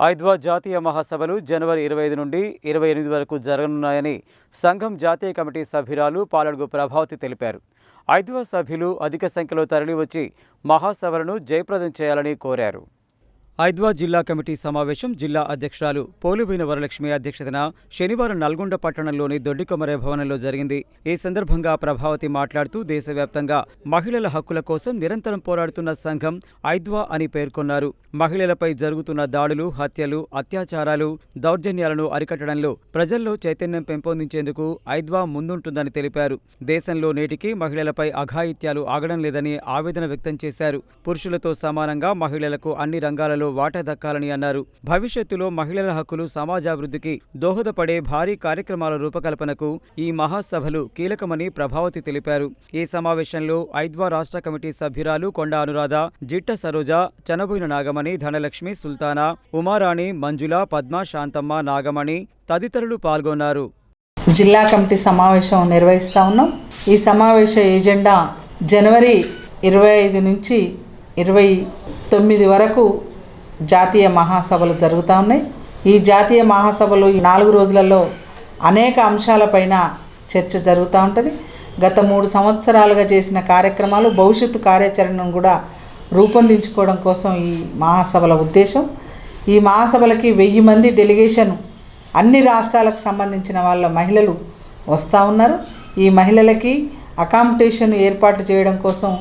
ఐద్వా జాతీయ మహాసభలు జనవరి ఇరవై ఐదు నుండి ఇరవై ఎనిమిది వరకు జరగనున్నాయని సంఘం జాతీయ కమిటీ సభ్యురాలు పాలడుగు ప్రభావతి తెలిపారు. ఐద్వా సభ్యులు అధిక సంఖ్యలో తరలివచ్చి మహాసభలను జయప్రదం చేయాలని కోరారు. ఐద్వా జిల్లా కమిటీ సమావేశం జిల్లా అధ్యక్షురాలు పోలుబీన వరలక్ష్మి అధ్యక్షతన శనివారం నల్గొండ పట్టణంలోని దొడ్డికొమరే భవనంలో జరిగింది. ఈ సందర్భంగా ప్రభావతి మాట్లాడుతూ దేశవ్యాప్తంగా మహిళల హక్కుల కోసం నిరంతరం పోరాడుతున్న సంఘం ఐద్వా అని పేర్కొన్నారు. మహిళలపై జరుగుతున్న దాడులు హత్యలు అత్యాచారాలు దౌర్జన్యాలను అరికట్టడంలో ప్రజల్లో చైతన్యం పెంపొందించేందుకు ఐద్వా ముందుంటుందని తెలిపారు. దేశంలో నేటికి మహిళలపై అఘాయిత్యాలు ఆగడం లేదని ఆవేదన వ్యక్తం చేశారు. పురుషులతో సమానంగా మహిళలకు అన్ని రంగాలలో వాటా దక్కాలని అన్నారు. భవిష్యత్తులో మహిళల హక్కులు సమాజాభివృద్ధికి దోహదపడే భారీ కార్యక్రమాల రూపకల్పనకు ఈ మహాసభలు కీలకమని ప్రభావతి తెలిపారు. ఈ సమావేశంలో ఐద్వా రాష్ట్ర కమిటీ సభ్యురాలు కొండ అనురాధ జిట్ట సరోజ చనబోయిన నాగమణి ధనలక్ష్మి సుల్తానా ఉమారాణి మంజుల పద్మ శాంతమ్మ నాగమణి తదితరులు పాల్గొన్నారు. జిల్లా కమిటీ సమావేశం నిర్వహిస్తూ ఉన్నాం. ఈ సమావేశ ఎజెండా జనవరి ఇరవై ఐదు నుంచి ఇరవై తొమ్మిది వరకు జాతీయ మహాసభలు జరుగుతూ ఉన్నాయి. ఈ జాతీయ మహాసభలు ఈ నాలుగు రోజులలో అనేక అంశాలపైన చర్చ జరుగుతూ ఉంటుంది. గత మూడు సంవత్సరాలుగా చేసిన కార్యక్రమాలు భవిష్యత్తు కార్యాచరణను కూడా రూపొందించుకోవడం కోసం ఈ మహాసభల ఉద్దేశం. ఈ మహాసభలకి వెయ్యి మంది డెలిగేషన్ అన్ని రాష్ట్రాలకు సంబంధించిన వాళ్ళ మహిళలు వస్తూ ఉన్నారు. ఈ మహిళలకి అకామిడేషన్ ఏర్పాటు చేయడం కోసం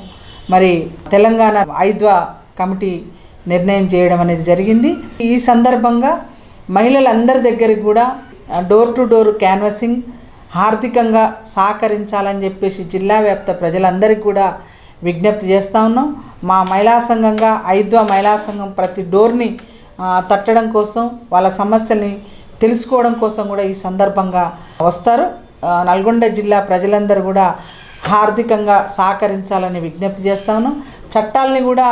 మరి తెలంగాణ ఐద్వా కమిటీ నిర్ణయం చేయడం అనేది జరిగింది. ఈ సందర్భంగా మహిళలందరి దగ్గరికి కూడా డోర్ టు డోర్ క్యాన్వసింగ్ ఆర్థికంగా సహకరించాలని చెప్పేసి జిల్లా వ్యాప్త ప్రజలందరికీ కూడా విజ్ఞప్తి చేస్తూ ఉన్నాం. మా మహిళా సంఘంగా ఐద్వా మహిళా సంఘం ప్రతి డోర్ని తట్టడం కోసం వాళ్ళ సమస్యల్ని తెలుసుకోవడం కోసం కూడా ఈ సందర్భంగా వస్తారు. నల్గొండ జిల్లా ప్రజలందరూ కూడా ఆర్థికంగా సహకరించాలని విజ్ఞప్తి చేస్తా ఉన్నాం. చట్టాలని కూడా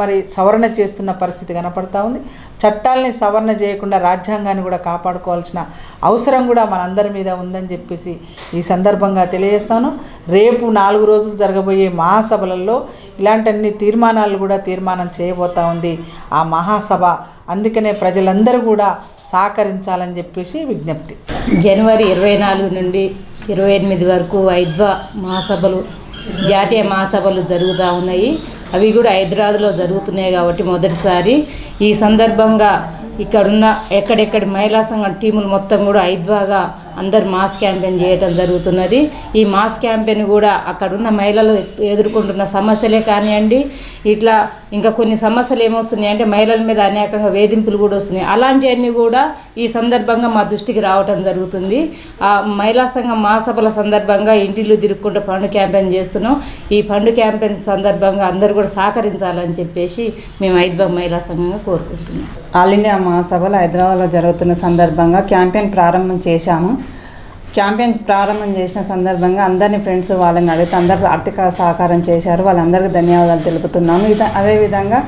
మరి సవరణ చేస్తున్న పరిస్థితి కనపడతా ఉంది. చట్టాలని సవరణ చేయకుండా రాజ్యాంగాన్ని కూడా కాపాడుకోవాల్సిన అవసరం కూడా మనందరి మీద ఉందని చెప్పేసి ఈ సందర్భంగా తెలియజేస్తాను రేపు నాలుగు రోజులు జరగబోయే మహాసభలలో ఇలాంటి అన్ని తీర్మానాలు కూడా తీర్మానం చేయబోతా ఉంది ఆ మహాసభ. అందుకనే ప్రజలందరూ కూడా సహకరించాలని చెప్పేసి విజ్ఞప్తి. జనవరి ఇరవై నాలుగు నుండి ఇరవై ఎనిమిది వరకు ఐద్వా మహాసభలు జాతీయ మహాసభలు జరుగుతూ ఉన్నాయి. అవి కూడా హైదరాబాద్లో జరుగుతున్నాయి కాబట్టి మొదటిసారి. ఈ సందర్భంగా ఇక్కడున్న ఎక్కడెక్కడి మహిళా సంఘం టీములు మొత్తం కూడా ఐద్వాగా అందరు మాస్ క్యాంపెయిన్ చేయటం జరుగుతున్నది. ఈ మాస్ క్యాంపెయిన్ కూడా అక్కడున్న మహిళలు ఎదుర్కొంటున్న సమస్యలే కానివ్వండి ఇట్లా ఇంకా కొన్ని సమస్యలు ఏమొస్తున్నాయి అంటే మహిళల మీద అనేకంగా వేధింపులు కూడా వస్తున్నాయి. అలాంటివన్నీ కూడా ఈ సందర్భంగా మా దృష్టికి రావటం జరుగుతుంది. ఆ మహిళా సంఘం మహాసభల సందర్భంగా ఇంటిల్లు తిరుక్కుంటూ ఫండ్ క్యాంపెయిన్ చేస్తున్నాం. ఈ ఫండ్ క్యాంపెయిన్ సందర్భంగా అందరూ కూడా సహకరించాలని చెప్పేసి మేము హైదరాబాద్ మహిళా సంఘంగా కోరుకుంటున్నాం. ఆల్ ఇండియా మహాసభలు హైదరాబాద్లో జరుగుతున్న సందర్భంగా క్యాంపెయిన్ ప్రారంభం చేశాము. క్యాంపెయిన్ ప్రారంభం చేసిన సందర్భంగా అందరినీ ఫ్రెండ్స్ వాళ్ళని అడిగితే అందరు ఆర్థిక సహకారం చేశారు. వాళ్ళందరికీ ధన్యవాదాలు తెలుపుతున్నాము. ఇద అదేవిధంగా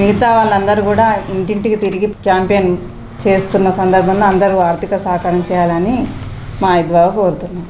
మిగతా వాళ్ళందరూ కూడా ఇంటింటికి తిరిగి క్యాంపెయిన్ చేస్తున్న సందర్భంగా అందరూ ఆర్థిక సహకారం చేయాలని మా ఐద్వాగా కోరుతున్నాం.